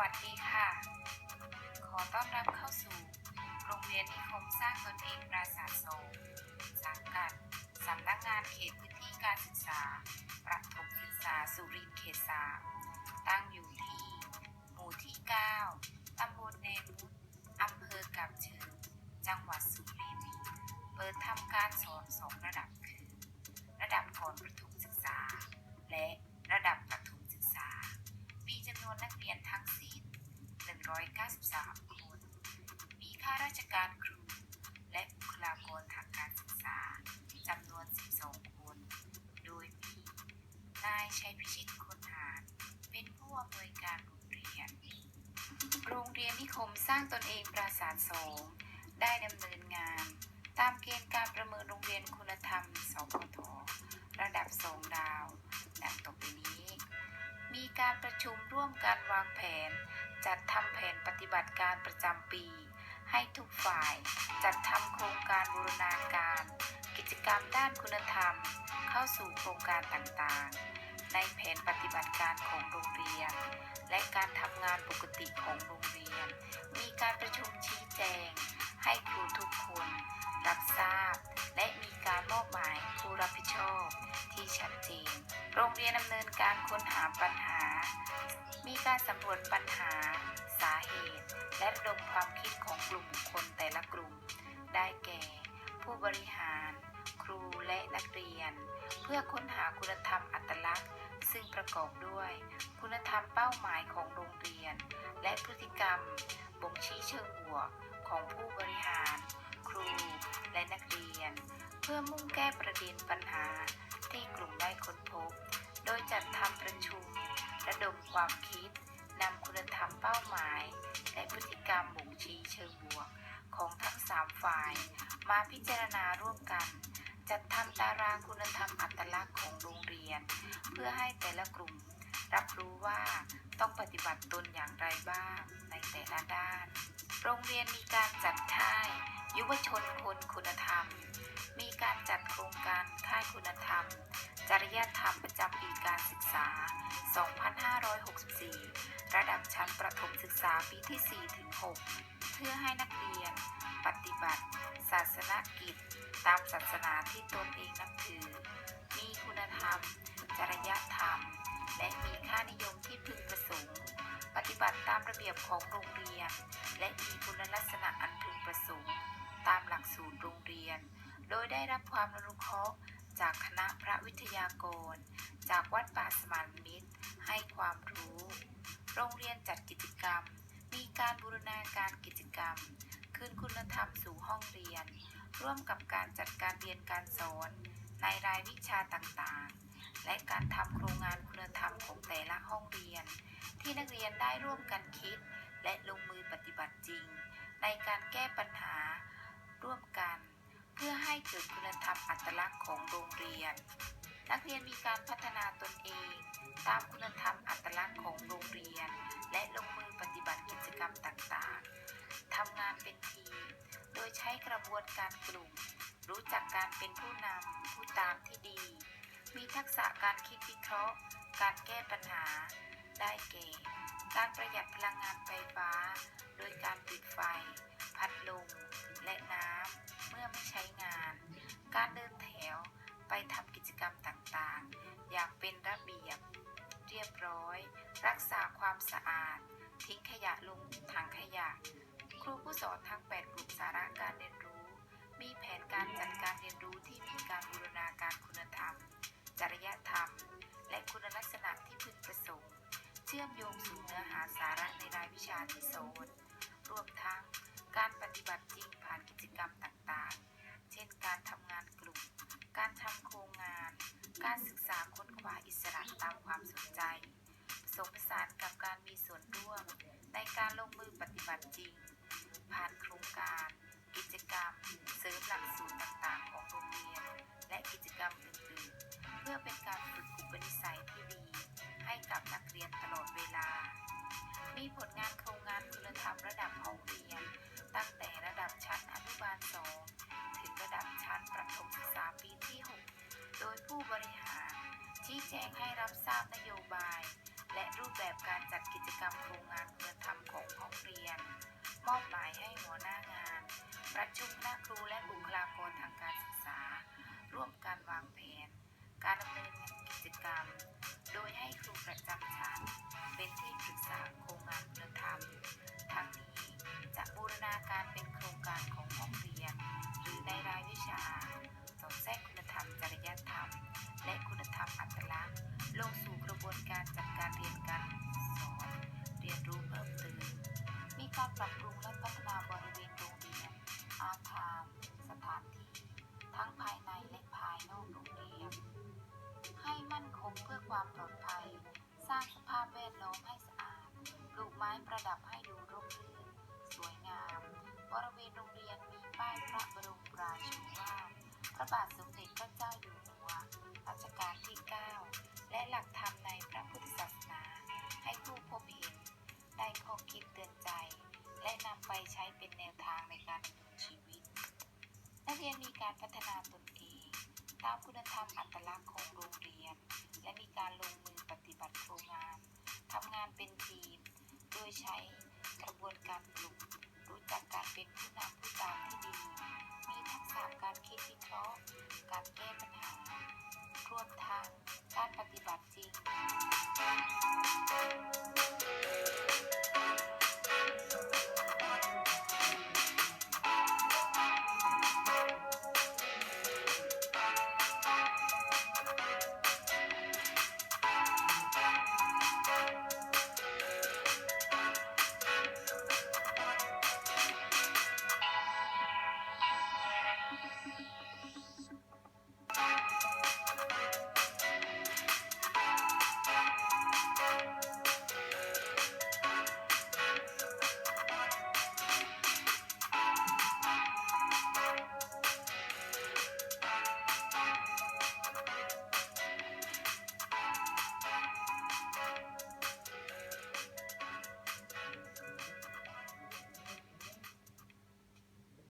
วัสดีค่ะ ขอต้อนรับเข้าสู่ โรงเรียนนิคมสร้างตนเองปราสาทโสมสังกัดสำนักงานเขตพื้นที่การศึกษา ประถมศึกษาสุรินทร์เขตสามตั้งอยู่ที่ 193คน มีข้าราชการครู และบุคลากรทางการศึกษาจำนวน 12 คน โดยมีนายชัยพิชิตคนหารเป็นผู้อำนวยการโรงเรียน โรงเรียนนิคมสร้างตนเองปราสาทสงได้ดำเนินงาน ตามเกณฑ์การประเมินโรงเรียนคุณธรรม สพท ระดับสองดาว ดังต่อไปนี้ มีการประชุมร่วมกันวางแผน จัดทำแผนปฏิบัติการประจำปี ให้ทุกฝ่ายจัดทำโครงการบูรณาการ กิจกรรมด้านคุณธรรม เข้าสู่โครงการต่างๆ ในแผนปฏิบัติการของโรงเรียน และการทำงานปกติของโรงเรียน มีการประชุมชี้แจง ให้ครูทุกคนรับทราบ และมีการมอบหมายผู้รับผิดชอบที่ชัดเจน โรงเรียนดำเนินการค้นหาปัญหา มีการสำรวจปัญหา สาเหตุ และระดมความคิดของกลุ่มบุคคลแต่ละกลุ่ม ได้แก่ ผู้บริหาร ครูและนักเรียน เพื่อค้นหาคุณธรรมอัตลักษณ์ ซึ่งประกอบด้วย คุณธรรมเป้าหมายของโรงเรียน และพฤติกรรม บ่งชี้เชิงบวกของผู้บริหาร ครูและนักเรียน เพื่อมุ่งแก้ประเด็นปัญหา ที่กลุ่มได้ค้นพบ โดยจัดทำประชุม ระดมความคิดนำคุณธรรมเป้าหมาย และพฤติกรรมบ่งชี้เชิงบวก ของทั้งสามฝ่าย มาพิจารณาร่วมกัน จัดทำตารางคุณธรรมอัตลักษณ์ของโรงเรียน เพื่อให้แต่ละกลุ่ม รับรู้ว่าต้องปฏิบัติตนอย่างไรบ้างในแต่ละด้าน โรงเรียนมีการจัดค่าย ยุวชนคนคุณธรรม ยธรรมประจำปีการศึกษา 2564 ระดับชั้นประถมศึกษาปีที่ 4 ถึง 6 เพื่อให้นักเรียน ปฏิบัติ ศาสนกิจ ตามศาสนาที่ตนเองนับถือ มีคุณธรรม จริยธรรม และมีค่านิยมที่พึงประสงค์ ปฏิบัติตามระเบียบของโรงเรียน และมีคุณลักษณะอันพึงประสงค์ ตามหลักสูตรโรงเรียน โดยได้รับความอนุเคราะห์ จากคณะพระวิทยากร จากวัดป่าสมานมิตร ให้ความรู้ โรงเรียนจัดกิจกรรม มีการบูรณาการกิจกรรม คืนคุณธรรมสู่ห้องเรียน ร่วมกับการจัดการเรียนการสอน ในรายวิชาต่างๆ และการทำโครงงานคุณธรรมของแต่ละห้องเรียน ที่นักเรียนได้ร่วมกันคิด และลงมือปฏิบัติจริง ในการแก้ปัญหาร่วมกัน พื่อให้เกิดคุณธรรมอัตลักษณ์ของโรงเรียน นักเรียนมีการพัฒนาตนเอง ตามคุณธรรมอัตลักษณ์ของโรงเรียน และลงมือปฏิบัติกิจกรรมต่างๆทำงานเป็นทีม โดยใช้กระบวนการกลุ่ม รู้จักการเป็นผู้นำผู้ตามที่ดี มีทักษะการคิดวิเคราะห์ การแก้ปัญหา ได้แก่ การประหยัดพลังงานไฟฟ้า โดยการ การเดินแถวไปทำกิจกรรมต่างๆ อย่างเป็นระเบียบ เรียบร้อย รักษาความสะอาด ทิ้งขยะลงถังขยะ ครูผู้สอนทั้ง 8 กลุ่มสาระการเรียนรู้ มีแผนการจัดการเรียนรู้ที่มีการบูรณาการคุณธรรม จริยธรรม และคุณลักษณะที่พึงประสงค์ เชื่อมโยงสู่เนื้อหาสาระในรายวิชาที่สอนรวมทั้งการปฏิบัติจริงผ่านกิจกรรมต่าง บัติจริง ผ่านโครงการ กิจกรรมเสริมหลักสูตรต่างๆ ของโรงเรียน และกิจกรรมอื่นๆ เพื่อเป็นการฝึกอุปนิสัยที่ดี ให้กับนักเรียนตลอดเวลา มีผลงานโครงงานคุณธรรมระดับห้องเรียน ตั้งแต่ระดับชั้นอนุบาล2ถึงระดับชั้นประถมศึกษาปีที่ 6 โดยผู้บริหารชี้แจงให้รับทราบนโย การจัดการเรียนการสอนเรียนรู้เพิ่มเติมมีการปรับปรุงและพัฒนาบริเวณโรงเรียน อาคารสถานที่ ทั้งภายในและภายนอกโรงเรียน ให้มั่นคงเพื่อความปลอดภัย สร้างสภาพแวดล้อมให้สะอาดปลูกไม้ประดับให้ดูร่มรื่นสวยงาม บริเวณโรงเรียนมีป้ายพระบรมราโชวาทพระบาทสมเด็จพระเจ้าอยู่ อัตลักษณ์ของโรงเรียน และมีการลงมือปฏิบัติโครงงานทำงานเป็นทีม โดยใช้กระบวนการปลุกรู้จักการเป็นผู้นำผู้ตามที่ดี มีทักษะการคิดวิเคราะห์ การแก้ปัญ